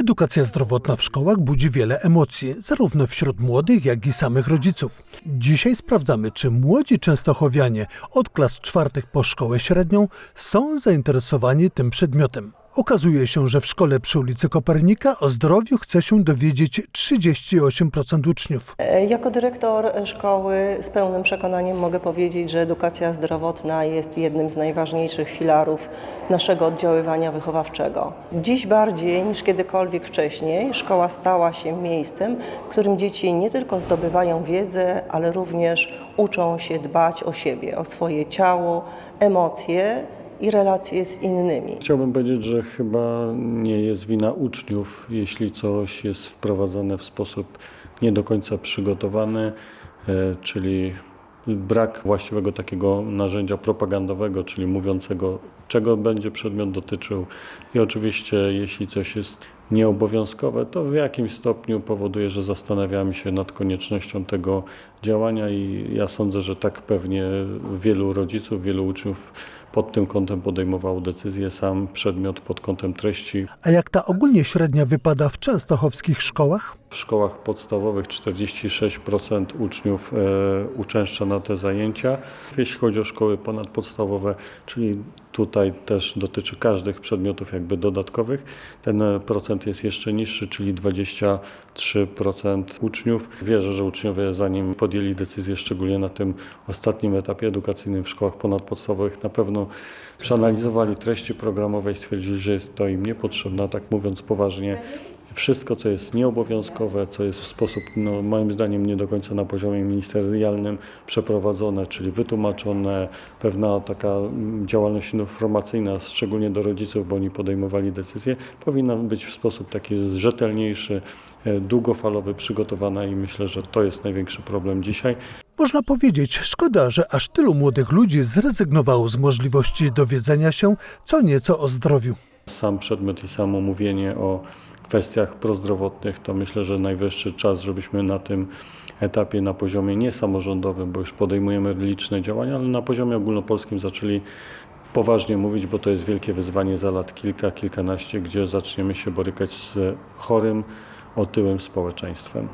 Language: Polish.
Edukacja zdrowotna w szkołach budzi wiele emocji, zarówno wśród młodych, jak i samych rodziców. Dzisiaj sprawdzamy, czy młodzi częstochowianie od klas czwartych po szkołę średnią są zainteresowani tym przedmiotem. Okazuje się, że w szkole przy ulicy Kopernika o zdrowiu chce się dowiedzieć 38% uczniów. E, Jako dyrektor szkoły z pełnym przekonaniem mogę powiedzieć, że edukacja zdrowotna jest jednym z najważniejszych filarów naszego oddziaływania wychowawczego. Dziś bardziej niż kiedykolwiek wcześniej szkoła stała się miejscem, w którym dzieci nie tylko zdobywają wiedzę, ale również uczą się dbać o siebie, o swoje ciało, emocje i relacje z innymi. Chciałbym powiedzieć, że chyba nie jest wina uczniów, jeśli coś jest wprowadzane w sposób nie do końca przygotowany, e, czyli brak właściwego takiego narzędzia propagandowego, czyli mówiącego, czego będzie przedmiot dotyczył. I oczywiście, jeśli coś jest nieobowiązkowe, to w jakimś stopniu powoduje, że zastanawiamy się nad koniecznością tego działania i ja sądzę, że tak pewnie wielu rodziców, wielu uczniów pod tym kątem podejmowało decyzje, sam przedmiot pod kątem treści. A jak ta ogólnie średnia wypada w częstochowskich szkołach? W szkołach podstawowych 46% uczniów e, uczęszcza na te zajęcia. Jeśli chodzi o szkoły ponadpodstawowe, czyli tutaj też dotyczy każdych przedmiotów jakby dodatkowych, ten procent jest jeszcze niższy, czyli 23% uczniów. Wierzę, że uczniowie zanim podjęli decyzję, szczególnie na tym ostatnim etapie edukacyjnym w szkołach ponadpodstawowych, na pewno przeanalizowali treści programowe i stwierdzili, że jest to im niepotrzebne, tak mówiąc poważnie. Wszystko, co jest nieobowiązkowe, co jest w sposób, no, moim zdaniem, nie do końca na poziomie ministerialnym przeprowadzone, czyli wytłumaczone, pewna taka mm, działalność informacyjna, szczególnie do rodziców, bo oni podejmowali decyzje, powinna być w sposób taki rzetelniejszy, e, długofalowy, przygotowana i myślę, że to jest największy problem dzisiaj. Można powiedzieć, szkoda, że aż tylu młodych ludzi zrezygnowało z możliwości dowiedzenia się co nieco o zdrowiu. Sam przedmiot i samo mówienie o kwestiach prozdrowotnych, to myślę, że najwyższy czas, żebyśmy na tym etapie, na poziomie nie samorządowym, bo już podejmujemy liczne działania, ale na poziomie ogólnopolskim zaczęli poważnie mówić, bo to jest wielkie wyzwanie za lat kilka, kilkanaście, gdzie zaczniemy się borykać z chorym, otyłym społeczeństwem.